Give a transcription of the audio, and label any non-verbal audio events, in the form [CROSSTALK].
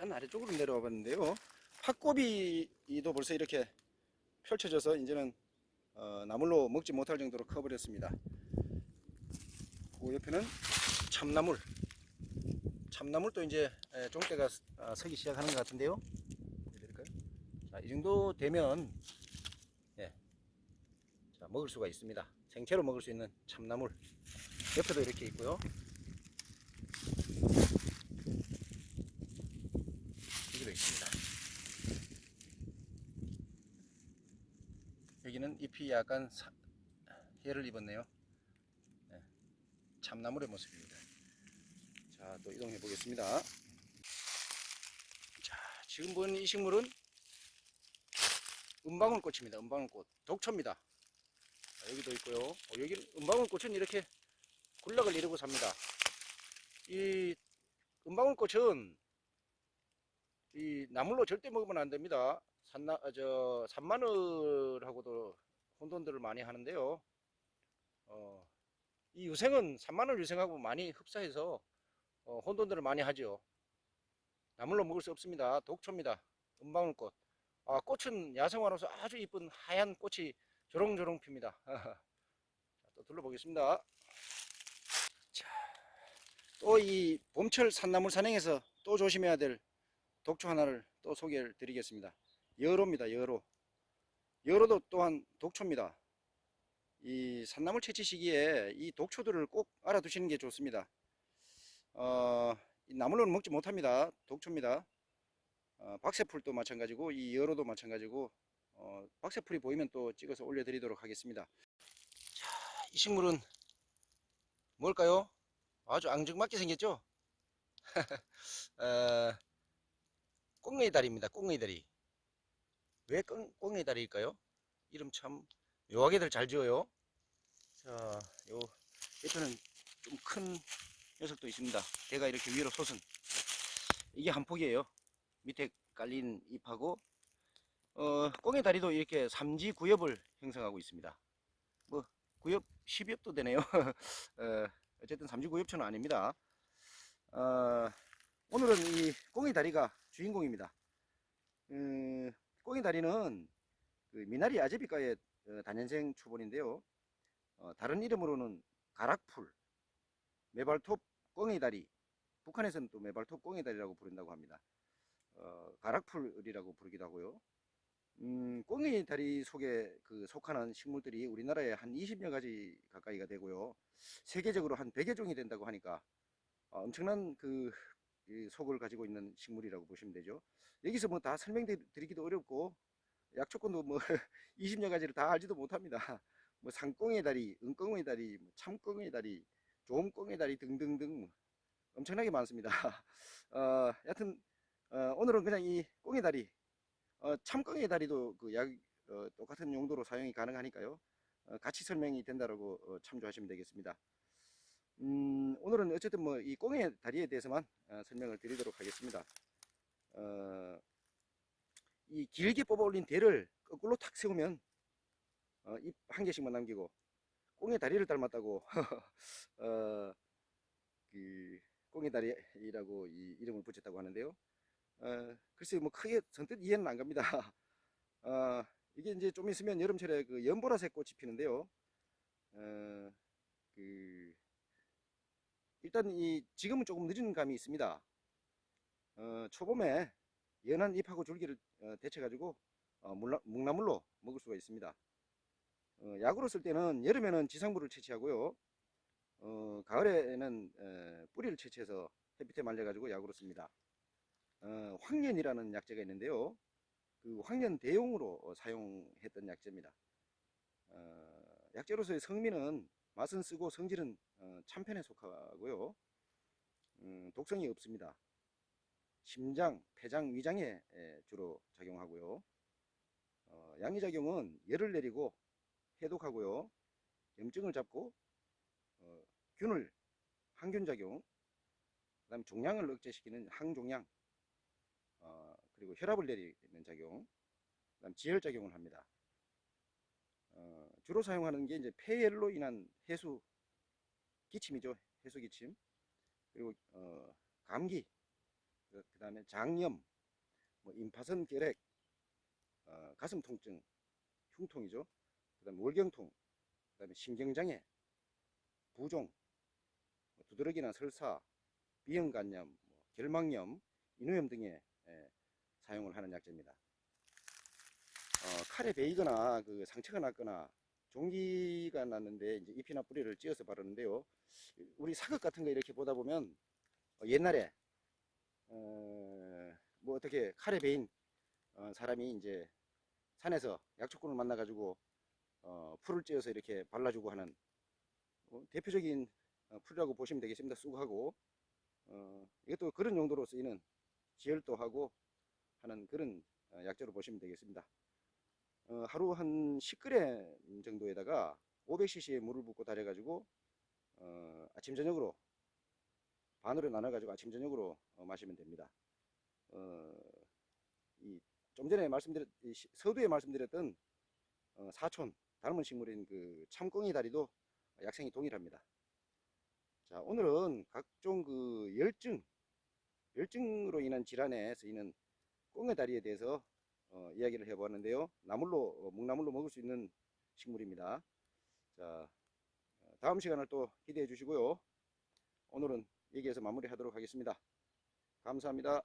약간 아래쪽으로 내려와 봤는데요. 팥고비도 벌써 이렇게 펼쳐져서 이제는 어, 나물로 먹지 못할 정도로 커버렸습니다. 그 옆에는 참나물. 참나물도 이제 에, 종대가 어, 서기 시작하는 것 같은데요. 자, 이 정도 되면 예, 자, 먹을 수가 있습니다. 생채로 먹을 수 있는 참나물. 옆에도 이렇게 있고요. 여기도 있습니다. 여기는 잎이 약간 사- 해를 입었네요. 네, 참나물의 모습입니다. 자, 또 이동해 보겠습니다. 자, 지금 본 이 식물은 은방울꽃입니다. 은방울꽃. 독초입니다. 자, 여기도 있고요. 어, 여기 은방울꽃은 이렇게 군락을 이루고 삽니다. 이 은방울꽃은 이 나물로 절대 먹으면 안 됩니다. 산나 아, 저 산마늘하고도 혼돈들을 많이 하는데요. 어, 이 유생은 산마늘 유생하고 많이 흡사해서 어, 혼돈들을 많이 하죠. 나물로 먹을 수 없습니다. 독초입니다. 은방울꽃. 아, 꽃은 야생화로서 아주 이쁜 하얀 꽃이 조롱조롱 핍니다. [LAUGHS] 자, 또 둘러보겠습니다. 자, 또 이 봄철 산나물 산행에서 또 조심해야 될 독초 하나를 또 소개를 드리겠습니다. 여로입니다. 여로. 여로도 또한 독초입니다. 이 산나물 채취 시기에 이 독초들을 꼭 알아두시는 게 좋습니다. 어, 이 나물로는 먹지 못합니다. 독초입니다. 어, 박새풀도 마찬가지고 이 여로도 마찬가지고 어, 박새풀이 보이면 또 찍어서 올려드리도록 하겠습니다. 자, 이 식물은 뭘까요? 아주 앙증맞게 생겼죠? [LAUGHS] 어, 꽁의 다리입니다. 꽁의 다리. 왜 꽁, 꽁의 다리일까요? 이름 참 묘하게들 잘 지어요. 자, 요 옆에는 좀 큰 녀석도 있습니다. 걔가 이렇게 위로 솟은 이게 한 폭이에요. 밑에 깔린 잎하고 어, 꽁의 다리도 이렇게 삼지 구엽을 형성하고 있습니다. 뭐 구엽 10엽도 되네요. [LAUGHS] 어, 어쨌든 삼지 구엽초는 아닙니다. 어, 오늘은 이 꽁의 다리가 주인공입니다. 음, 꽁의 다리는 그 미나리 아제비과의 어, 단연생 초본인데요. 어, 다른 이름으로는 가락풀, 메발톱 꽁의 다리, 북한에서는 또 메발톱 꽁의 다리라고 부른다고 합니다. 어, 가락풀이라고 부르기도 하고요. 음, 꽁의 다리 속에 그 속하는 식물들이 우리나라에 한 20여 가지 가까이가 되고요. 세계적으로 한 100여 종이 된다고 하니까 어, 엄청난 그이 속을 가지고 있는 식물이라고 보시면 되죠. 여기서 뭐 다 설명드리기도 어렵고 약초권도 뭐 [LAUGHS] 20여 가지를 다 알지도 못합니다. 뭐 상꽁의 다리, 은꽁의 다리, 뭐 참꽁의 다리, 조음꽁의 다리 등등등 뭐 엄청나게 많습니다. [LAUGHS] 어, 여튼 어, 오늘은 그냥 이 꽁의 다리, 어, 참꽁의 다리도 그 약, 어, 똑같은 용도로 사용이 가능하니까요. 어, 같이 설명이 된다라고 어, 참조하시면 되겠습니다. 음, 오늘은 어쨌든 뭐 이 꽁의 다리에 대해서만 어, 설명을 드리도록 하겠습니다. 어, 이 길게 뽑아 올린 대를 거꾸로 탁 세우면 어, 잎한 개씩만 남기고 꽁의 다리를 닮았다고 [LAUGHS] 어, 그 꽁의 다리라고 이 이름을 붙였다고 하는데요. 어, 글쎄 뭐 크게 선뜻 이해는 안 갑니다. [LAUGHS] 어, 이게 이제 좀 있으면 여름철에 그 연보라색 꽃이 피는데요. 어, 그 일단 이 지금은 조금 늦은 감이 있습니다. 어, 초봄에 연한 잎하고 줄기를 어, 데쳐 가지고 어, 물나, 묵나물로 먹을 수가 있습니다. 어, 약으로 쓸 때는 여름에는 지상부를 채취하고요. 어, 가을에는 에, 뿌리를 채취해서 햇빛에 말려 가지고 약으로 씁니다. 어, 황련이라는 약재가 있는데요. 그 황련 대용으로 어, 사용했던 약재입니다. 어, 약재로서의 성미는 맛은 쓰고 성질은 어, 참편에 속하고요. 음, 독성이 없습니다. 심장, 폐장, 위장에 에, 주로 작용하고요. 어, 양이작용은 열을 내리고 해독하고요. 염증을 잡고 어, 균을 항균작용, 그 다음 종양을 억제시키는 항종양, 어, 그리고 혈압을 내리는 작용, 그 다음 지혈작용을 합니다. 어, 주로 사용하는 게 이제 폐열로 인한 해수 기침이죠. 해수 기침. 그리고 어, 감기, 그 다음에 장염, 뭐 임파선 결핵, 어, 가슴 통증, 흉통이죠. 그 다음에 월경통, 그 다음에 신경장애, 부종, 뭐 두드러기나 설사, 비형 간염, 뭐 결막염, 인후염 등에 예, 사용을 하는 약재입니다. 어, 칼에 베이거나 그 상처가 났거나 종기가 났는데 이제 잎이나 뿌리를 찧어서 바르는데요. 우리 사극 같은 거 이렇게 보다 보면 어, 옛날에 어, 뭐 어떻게 칼에 베인 어, 사람이 이제 산에서 약초꾼을 만나가지고 어, 풀을 찧어서 이렇게 발라주고 하는 어, 대표적인 어, 풀이라고 보시면 되겠습니다. 쑥하고 어, 이것도 그런 용도로 쓰이는 지혈도 하고 하는 그런 어, 약재로 보시면 되겠습니다. 어, 하루 한 10g 정도에다가 500cc의 물을 붓고 달여가지고 어, 아침 저녁으로 반으로 나눠가지고 아침 저녁으로 어, 마시면 됩니다. 어, 이, 좀 전에 말씀드렸 서두에 말씀드렸던 어, 사촌 닮은 식물인 그 참꽁이 다리도 약생이 동일합니다. 자 오늘은 각종 그 열증 열증으로 인한 질환에 쓰이는 꽁의 다리에 대해서 어, 이야기를 해보았는데요. 나물로 어, 묵나물로 먹을 수 있는 식물입니다. 자 어, 다음 시간을 또 기대해 주시고요. 오늘은 여기에서 마무리하도록 하겠습니다. 감사합니다.